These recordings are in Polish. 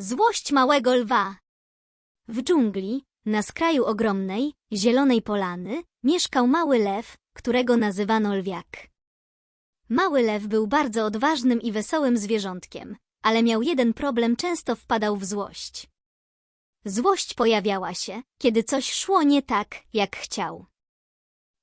Złość małego lwa. W dżungli, na skraju ogromnej, zielonej polany, mieszkał mały lew, którego nazywano lwiak. Mały lew był bardzo odważnym i wesołym zwierzątkiem, ale miał jeden problem, często wpadał w złość. Złość pojawiała się, kiedy coś szło nie tak, jak chciał.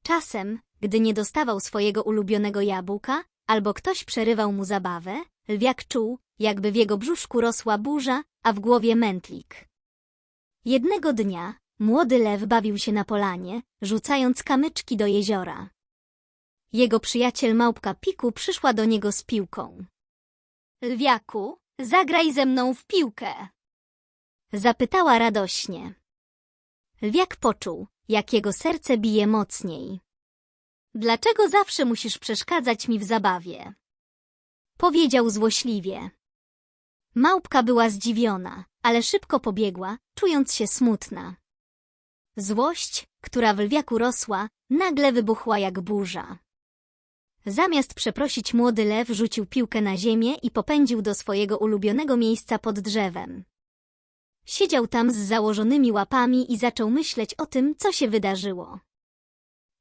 Czasem, gdy nie dostawał swojego ulubionego jabłka, albo ktoś przerywał mu zabawę, lwiak czuł, jakby w jego brzuszku rosła burza, a w głowie mętlik. Jednego dnia młody lew bawił się na polanie, rzucając kamyczki do jeziora. Jego przyjaciel małpka Piku przyszła do niego z piłką. Lwiaku, zagraj ze mną w piłkę. Zapytała radośnie. Lwiak poczuł, jak jego serce bije mocniej. Dlaczego zawsze musisz przeszkadzać mi w zabawie? Powiedział złośliwie. Małpka była zdziwiona, ale szybko pobiegła, czując się smutna. Złość, która w lwiaku rosła, nagle wybuchła jak burza. Zamiast przeprosić młody lew rzucił piłkę na ziemię i popędził do swojego ulubionego miejsca pod drzewem. Siedział tam z założonymi łapami i zaczął myśleć o tym, co się wydarzyło.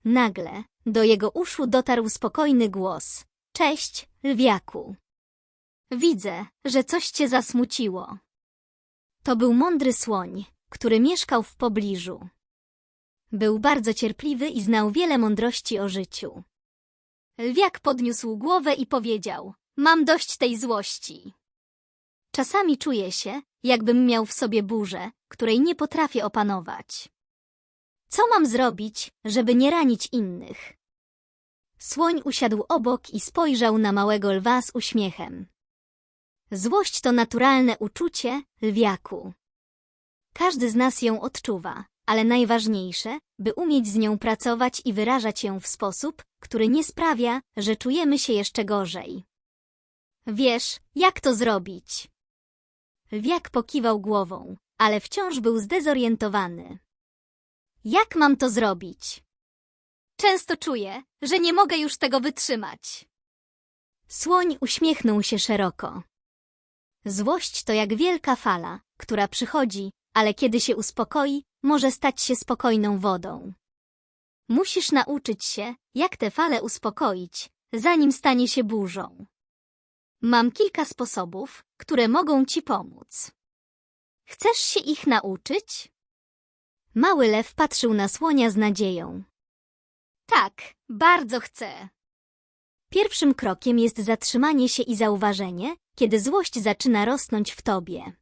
Nagle do jego uszu dotarł spokojny głos. Cześć, lwiaku. Widzę, że coś cię zasmuciło. To był mądry słoń, który mieszkał w pobliżu. Był bardzo cierpliwy i znał wiele mądrości o życiu. Lwiak podniósł głowę i powiedział: Mam dość tej złości. Czasami czuję się, jakbym miał w sobie burzę, której nie potrafię opanować. Co mam zrobić, żeby nie ranić innych? Słoń usiadł obok i spojrzał na małego lwa z uśmiechem. Złość to naturalne uczucie, lwiaku. Każdy z nas ją odczuwa, ale najważniejsze, by umieć z nią pracować i wyrażać ją w sposób, który nie sprawia, że czujemy się jeszcze gorzej. Wiesz, jak to zrobić? Lwiak pokiwał głową, ale wciąż był zdezorientowany. Jak mam to zrobić? Często czuję, że nie mogę już tego wytrzymać. Słoń uśmiechnął się szeroko. Złość to jak wielka fala, która przychodzi, ale kiedy się uspokoi, może stać się spokojną wodą. Musisz nauczyć się, jak tę falę uspokoić, zanim stanie się burzą. Mam kilka sposobów, które mogą ci pomóc. Chcesz się ich nauczyć? Mały lew patrzył na słonia z nadzieją. Tak, bardzo chcę. Pierwszym krokiem jest zatrzymanie się i zauważenie, kiedy złość zaczyna rosnąć w tobie.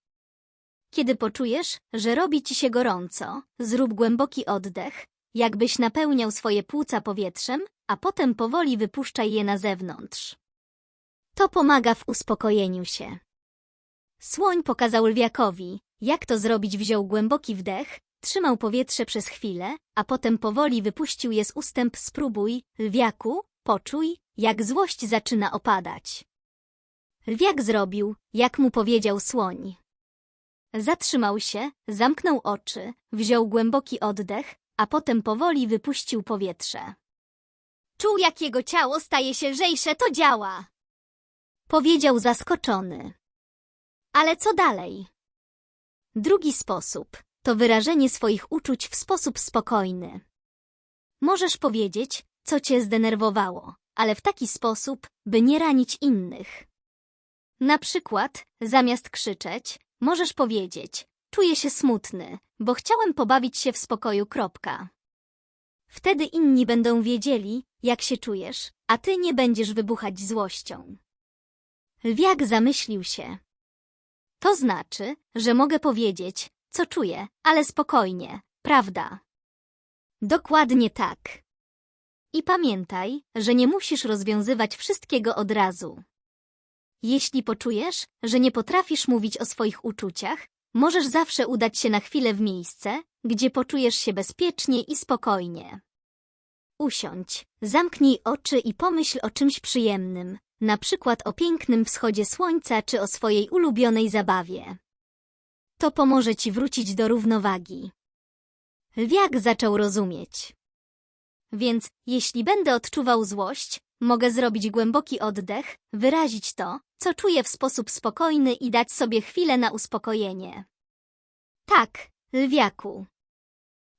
Kiedy poczujesz, że robi ci się gorąco, zrób głęboki oddech, jakbyś napełniał swoje płuca powietrzem, a potem powoli wypuszczaj je na zewnątrz. To pomaga w uspokojeniu się. Słoń pokazał lwiakowi, jak to zrobić wziął głęboki wdech, trzymał powietrze przez chwilę, a potem powoli wypuścił je z ustęp spróbuj, lwiaku, poczuj, jak złość zaczyna opadać. Lwiak zrobił, jak mu powiedział słoń. Zatrzymał się, zamknął oczy, wziął głęboki oddech, a potem powoli wypuścił powietrze. Czuł, jak jego ciało staje się lżejsze, to działa! Powiedział zaskoczony. Ale co dalej? Drugi sposób to wyrażenie swoich uczuć w sposób spokojny. Możesz powiedzieć, co cię zdenerwowało, ale w taki sposób, by nie ranić innych. Na przykład, zamiast krzyczeć, możesz powiedzieć: Czuję się smutny, bo chciałem pobawić się w spokoju. Kropka. Wtedy inni będą wiedzieli, jak się czujesz, a ty nie będziesz wybuchać złością. Lwiak zamyślił się. To znaczy, że mogę powiedzieć, co czuję, ale spokojnie, prawda? Dokładnie tak. I pamiętaj, że nie musisz rozwiązywać wszystkiego od razu. Jeśli poczujesz, że nie potrafisz mówić o swoich uczuciach, możesz zawsze udać się na chwilę w miejsce, gdzie poczujesz się bezpiecznie i spokojnie. Usiądź, zamknij oczy i pomyśl o czymś przyjemnym, na przykład o pięknym wschodzie słońca czy o swojej ulubionej zabawie. To pomoże ci wrócić do równowagi. Lwiak zaczął rozumieć. Więc, jeśli będę odczuwał złość, mogę zrobić głęboki oddech, wyrazić to, co czuje w sposób spokojny i dać sobie chwilę na uspokojenie. Tak, lwiaku.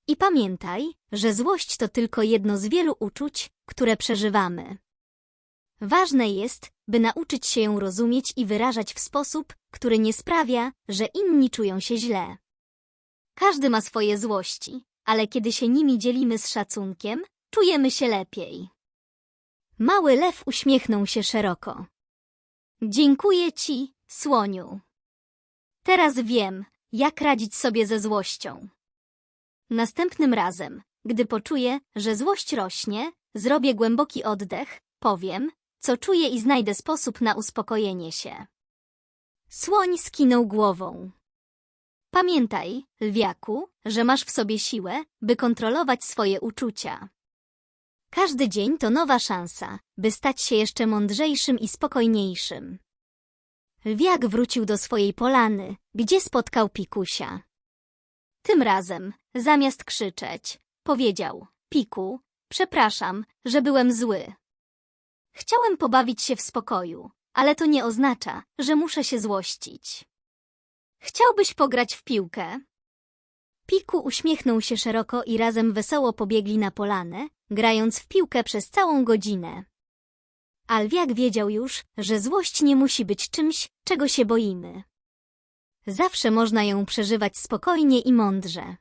I pamiętaj, że złość to tylko jedno z wielu uczuć, które przeżywamy. Ważne jest, by nauczyć się ją rozumieć i wyrażać w sposób, który nie sprawia, że inni czują się źle. Każdy ma swoje złości, ale kiedy się nimi dzielimy z szacunkiem, czujemy się lepiej. Mały lew uśmiechnął się szeroko. Dziękuję ci, słoniu. Teraz wiem, jak radzić sobie ze złością. Następnym razem, gdy poczuję, że złość rośnie, zrobię głęboki oddech, powiem, co czuję i znajdę sposób na uspokojenie się. Słoń skinął głową. Pamiętaj, lwiaku, że masz w sobie siłę, by kontrolować swoje uczucia. Każdy dzień to nowa szansa, by stać się jeszcze mądrzejszym i spokojniejszym. Lwiak wrócił do swojej polany, gdzie spotkał Pikusia. Tym razem, zamiast krzyczeć, powiedział: Piku, przepraszam, że byłem zły. Chciałem pobawić się w spokoju, ale to nie oznacza, że muszę się złościć. Chciałbyś pograć w piłkę? Piku uśmiechnął się szeroko i razem wesoło pobiegli na polanę, grając w piłkę przez całą godzinę. Alwiak wiedział już, że złość nie musi być czymś, czego się boimy. Zawsze można ją przeżywać spokojnie i mądrze.